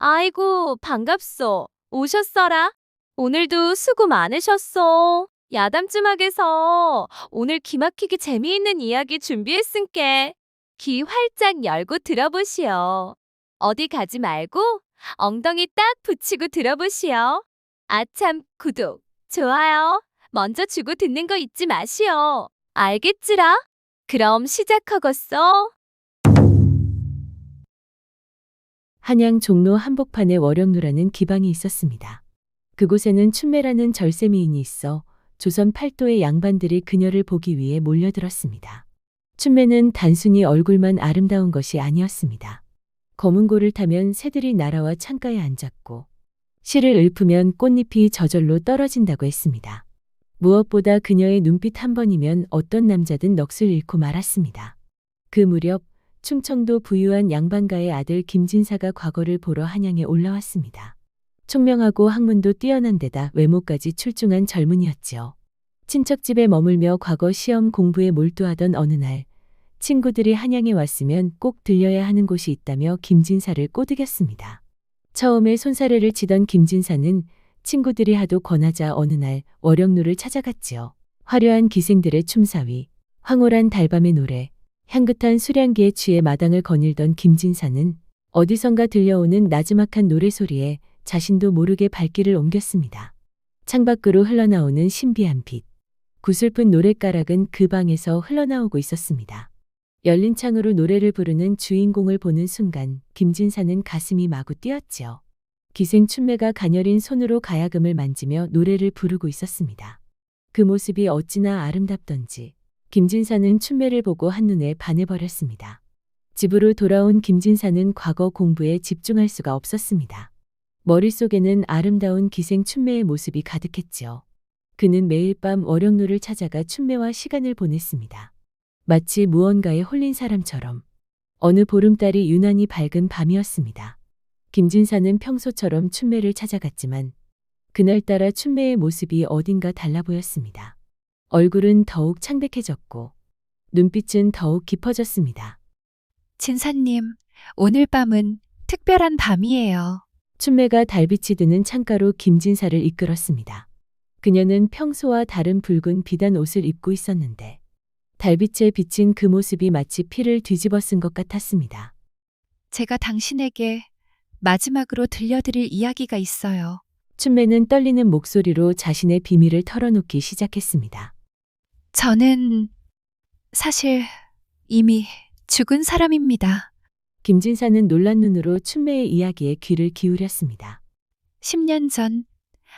아이고, 반갑소. 오셨어라. 오늘도 수고 많으셨소. 야담주막에서 오늘 기막히게 재미있는 이야기 준비했은께. 귀 활짝 열고 들어보시오. 어디 가지 말고 엉덩이 딱 붙이고 들어보시오. 아참, 구독, 좋아요. 먼저 주고 듣는 거 잊지 마시오. 알겠지라? 그럼 시작하겠어. 한양 종로 한복판에 월영루라는 기방이 있었습니다. 그곳에는 춘매라는 절세미인이 있어 조선 팔도의 양반들이 그녀를 보기 위해 몰려들었습니다. 춘매는 단순히 얼굴만 아름다운 것이 아니었습니다. 검은 고를 타면 새들이 날아와 창가에 앉았고 실을 읊으면 꽃잎이 저절로 떨어진다고 했습니다. 무엇보다 그녀의 눈빛 한 번이면 어떤 남자든 넋을 잃고 말았습니다. 그 무렵 충청도 부유한 양반가의 아들 김진사가 과거를 보러 한양에 올라왔습니다. 총명하고 학문도 뛰어난 데다 외모까지 출중한 젊은이였지요. 친척집에 머물며 과거 시험 공부에 몰두하던 어느 날 친구들이 한양에 왔으면 꼭 들려야 하는 곳이 있다며 김진사를 꼬드겼습니다. 처음에 손사래를 치던 김진사는 친구들이 하도 권하자 어느 날 월영루를 찾아갔지요. 화려한 기생들의 춤사위, 황홀한 달밤의 노래, 향긋한 수량기에 취해 마당을 거닐던 김진사는 어디선가 들려오는 나지막한 노래소리에 자신도 모르게 발길을 옮겼습니다. 창밖으로 흘러나오는 신비한 빛. 구슬픈 노랫가락은 그 방에서 흘러나오고 있었습니다. 열린 창으로 노래를 부르는 주인공을 보는 순간 김진사는 가슴이 마구 뛰었지요. 기생 춘매가 가녀린 손으로 가야금을 만지며 노래를 부르고 있었습니다. 그 모습이 어찌나 아름답던지 김진사는 춘매를 보고 한눈에 반해버렸습니다. 집으로 돌아온 김진사는 과거 공부에 집중할 수가 없었습니다. 머릿속에는 아름다운 기생 춘매의 모습이 가득했지요. 그는 매일 밤 월영루를 찾아가 춘매와 시간을 보냈습니다. 마치 무언가에 홀린 사람처럼 어느 보름달이 유난히 밝은 밤이었습니다. 김진사는 평소처럼 춘매를 찾아갔지만 그날따라 춘매의 모습이 어딘가 달라 보였습니다. 얼굴은 더욱 창백해졌고 눈빛은 더욱 깊어졌습니다. 진사님, 오늘 밤은 특별한 밤이에요. 춘매가 달빛이 드는 창가로 김진사를 이끌었습니다. 그녀는 평소와 다른 붉은 비단 옷을 입고 있었는데 달빛에 비친 그 모습이 마치 피를 뒤집어 쓴 것 같았습니다. 제가 당신에게 마지막으로 들려드릴 이야기가 있어요. 춘매는 떨리는 목소리로 자신의 비밀을 털어놓기 시작했습니다. 저는 사실 이미 죽은 사람입니다. 김진사는 놀란 눈으로 춘매의 이야기에 귀를 기울였습니다. 10년 전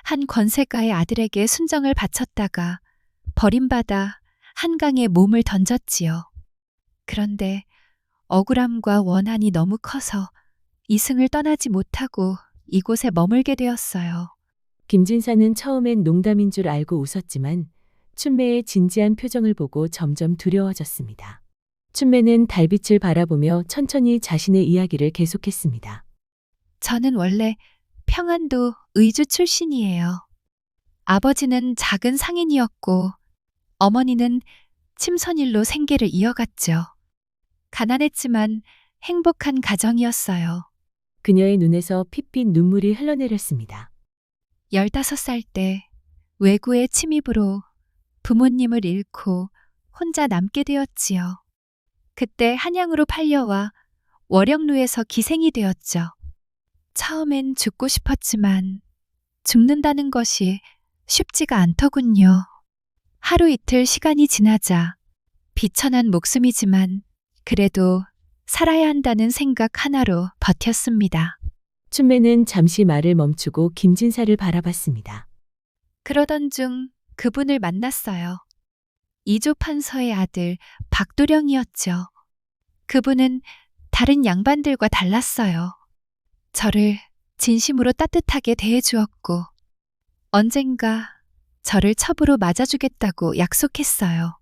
한 권세가의 아들에게 순정을 바쳤다가 버림받아 한강에 몸을 던졌지요. 그런데 억울함과 원한이 너무 커서 이승을 떠나지 못하고 이곳에 머물게 되었어요. 김진사는 처음엔 농담인 줄 알고 웃었지만 춘매의 진지한 표정을 보고 점점 두려워졌습니다. 춘매는 달빛을 바라보며 천천히 자신의 이야기를 계속했습니다. 저는 원래 평안도 의주 출신이에요. 아버지는 작은 상인이었고 어머니는 침선일로 생계를 이어갔죠. 가난했지만 행복한 가정이었어요. 그녀의 눈에서 핏빛 눈물이 흘러내렸습니다. 15살 때 외구의 침입으로 부모님을 잃고 혼자 남게 되었지요. 그때 한양으로 팔려와 월영루에서 기생이 되었죠. 처음엔 죽고 싶었지만 죽는다는 것이 쉽지가 않더군요. 하루 이틀 시간이 지나자 비천한 목숨이지만 그래도 살아야 한다는 생각 하나로 버텼습니다. 춘매는 잠시 말을 멈추고 김진사를 바라봤습니다. 그러던 중 그분을 만났어요. 이조 판서의 아들 박도령이었죠. 그분은 다른 양반들과 달랐어요. 저를 진심으로 따뜻하게 대해주었고, 언젠가 저를 첩으로 맞아주겠다고 약속했어요.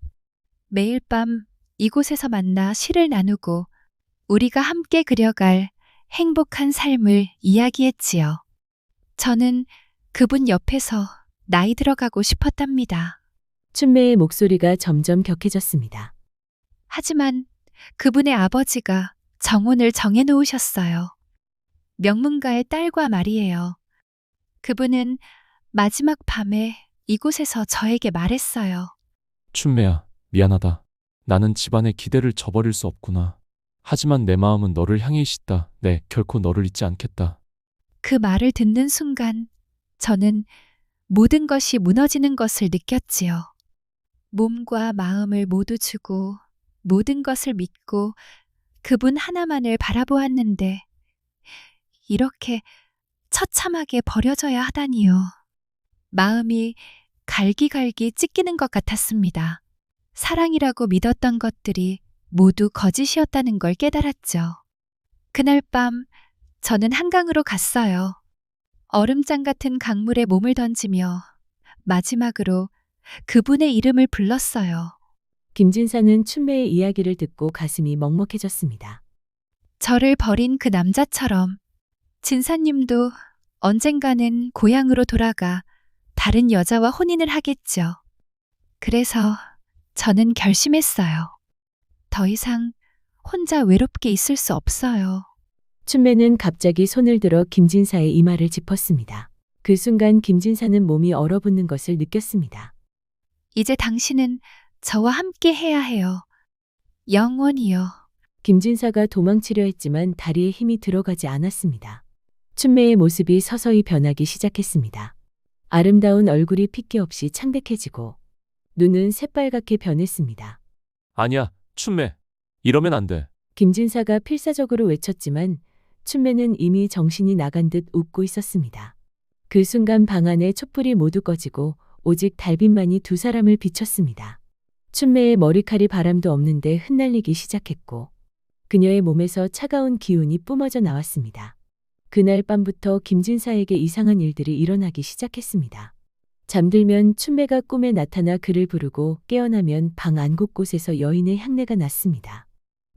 매일 밤 이곳에서 만나 시를 나누고 우리가 함께 그려갈 행복한 삶을 이야기했지요. 저는 그분 옆에서 나이 들어가고 싶었답니다. 춘매의 목소리가 점점 격해졌습니다. 하지만 그분의 아버지가 정혼을 정해놓으셨어요. 명문가의 딸과 말이에요. 그분은 마지막 밤에 이곳에서 저에게 말했어요. 춘매야, 미안하다. 나는 집안의 기대를 저버릴 수 없구나. 하지만 내 마음은 너를 향해 있다. 네, 결코 너를 잊지 않겠다. 그 말을 듣는 순간 저는 모든 것이 무너지는 것을 느꼈지요. 몸과 마음을 모두 주고 모든 것을 믿고 그분 하나만을 바라보았는데 이렇게 처참하게 버려져야 하다니요. 마음이 갈기갈기 찢기는 것 같았습니다. 사랑이라고 믿었던 것들이 모두 거짓이었다는 걸 깨달았죠. 그날 밤 저는 한강으로 갔어요. 얼음장 같은 강물에 몸을 던지며 마지막으로 그분의 이름을 불렀어요. 김진사는 춘매의 이야기를 듣고 가슴이 먹먹해졌습니다. 저를 버린 그 남자처럼 진사님도 언젠가는 고향으로 돌아가 다른 여자와 혼인을 하겠죠. 그래서 저는 결심했어요. 더 이상 혼자 외롭게 있을 수 없어요. 춘매는 갑자기 손을 들어 김진사의 이마를 짚었습니다. 그 순간 김진사는 몸이 얼어붙는 것을 느꼈습니다. 이제 당신은 저와 함께 해야 해요. 영원히요. 김진사가 도망치려 했지만 다리에 힘이 들어가지 않았습니다. 춘매의 모습이 서서히 변하기 시작했습니다. 아름다운 얼굴이 핏기 없이 창백해지고 눈은 새빨갛게 변했습니다. 아니야, 춘매. 이러면 안 돼. 김진사가 필사적으로 외쳤지만 춘매는 이미 정신이 나간 듯 웃고 있었습니다. 그 순간 방 안의 촛불이 모두 꺼지고 오직 달빛만이 두 사람을 비췄습니다. 춘매의 머리칼이 바람도 없는데 흩날리기 시작했고 그녀의 몸에서 차가운 기운이 뿜어져 나왔습니다. 그날 밤부터 김진사에게 이상한 일들이 일어나기 시작했습니다. 잠들면 춘매가 꿈에 나타나 그를 부르고 깨어나면 방 안 곳곳에서 여인의 향내가 났습니다.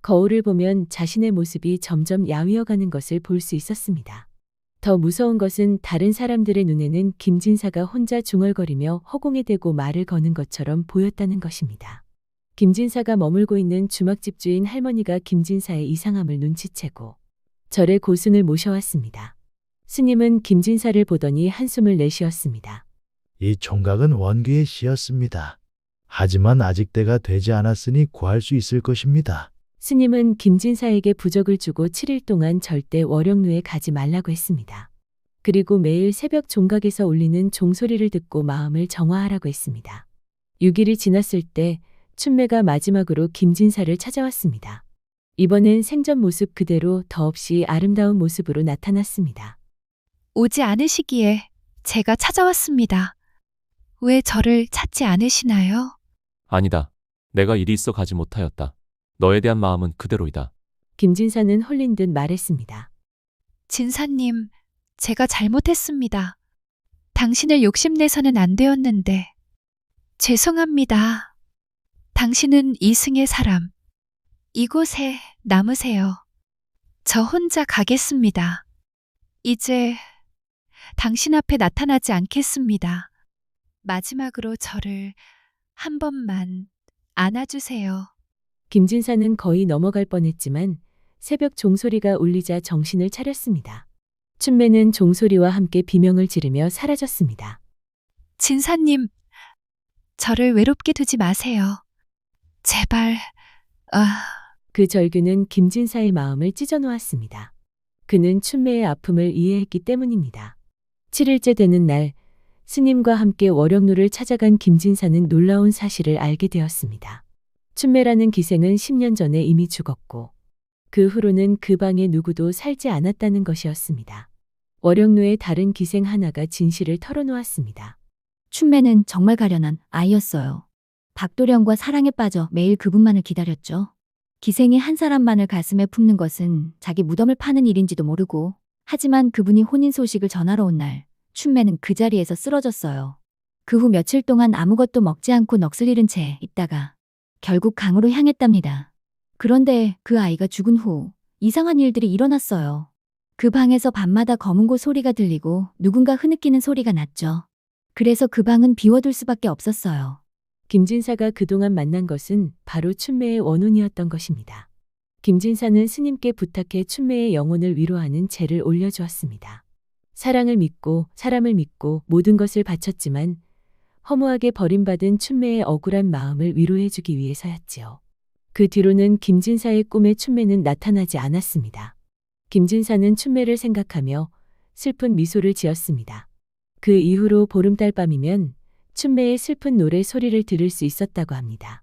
거울을 보면 자신의 모습이 점점 야위어가는 것을 볼 수 있었습니다. 더 무서운 것은 다른 사람들의 눈에는 김진사가 혼자 중얼거리며 허공에 대고 말을 거는 것처럼 보였다는 것입니다. 김진사가 머물고 있는 주막집 주인 할머니가 김진사의 이상함을 눈치채고 절에 고승을 모셔왔습니다. 스님은 김진사를 보더니 한숨을 내쉬었습니다. 이 총각은 원귀의 씨였습니다. 하지만 아직 때가 되지 않았으니 구할 수 있을 것입니다. 스님은 김진사에게 부적을 주고 7일 동안 절대 월영루에 가지 말라고 했습니다. 그리고 매일 새벽 종각에서 울리는 종소리를 듣고 마음을 정화하라고 했습니다. 6일이 지났을 때 춘매가 마지막으로 김진사를 찾아왔습니다. 이번엔 생전 모습 그대로 더없이 아름다운 모습으로 나타났습니다. 오지 않으시기에 제가 찾아왔습니다. 왜 저를 찾지 않으시나요? 아니다. 내가 일이 있어 가지 못하였다. 너에 대한 마음은 그대로이다. 김진사는 홀린 듯 말했습니다. 진사님, 제가 잘못했습니다. 당신을 욕심내서는 안 되었는데. 죄송합니다. 당신은 이승의 사람. 이곳에 남으세요. 저 혼자 가겠습니다. 이제 당신 앞에 나타나지 않겠습니다. 마지막으로 저를 한 번만 안아주세요. 김진사는 거의 넘어갈 뻔했지만 새벽 종소리가 울리자 정신을 차렸습니다. 춘매는 종소리와 함께 비명을 지르며 사라졌습니다. 진사님, 저를 외롭게 두지 마세요. 제발, 아, 그 절규는 김진사의 마음을 찢어놓았습니다. 그는 춘매의 아픔을 이해했기 때문입니다. 7일째 되는 날, 스님과 함께 월영루를 찾아간 김진사는 놀라운 사실을 알게 되었습니다. 춘매라는 기생은 10년 전에 이미 죽었고, 그 후로는 그 방에 누구도 살지 않았다는 것이었습니다. 월영루의 다른 기생 하나가 진실을 털어놓았습니다. 춘매는 정말 가련한 아이였어요. 박도령과 사랑에 빠져 매일 그분만을 기다렸죠. 기생이 한 사람만을 가슴에 품는 것은 자기 무덤을 파는 일인지도 모르고 하지만 그분이 혼인 소식을 전하러 온 날 춘매는 그 자리에서 쓰러졌어요. 그 후 며칠 동안 아무것도 먹지 않고 넋을 잃은 채 있다가 결국 강으로 향했답니다. 그런데 그 아이가 죽은 후 이상한 일들이 일어났어요. 그 방에서 밤마다 검은고 소리가 들리고 누군가 흐느끼는 소리가 났죠. 그래서 그 방은 비워둘 수밖에 없었어요. 김진사가 그동안 만난 것은 바로 춘매의 원혼이었던 것입니다. 김진사는 스님께 부탁해 춘매의 영혼을 위로하는 제를 올려주었습니다. 사랑을 믿고 사람을 믿고 모든 것을 바쳤지만 허무하게 버림받은 춘매의 억울한 마음을 위로해주기 위해서였지요. 그 뒤로는 김진사의 꿈에 춘매는 나타나지 않았습니다. 김진사는 춘매를 생각하며 슬픈 미소를 지었습니다. 그 이후로 보름달 밤이면 춘매의 슬픈 노래 소리를 들을 수 있었다고 합니다.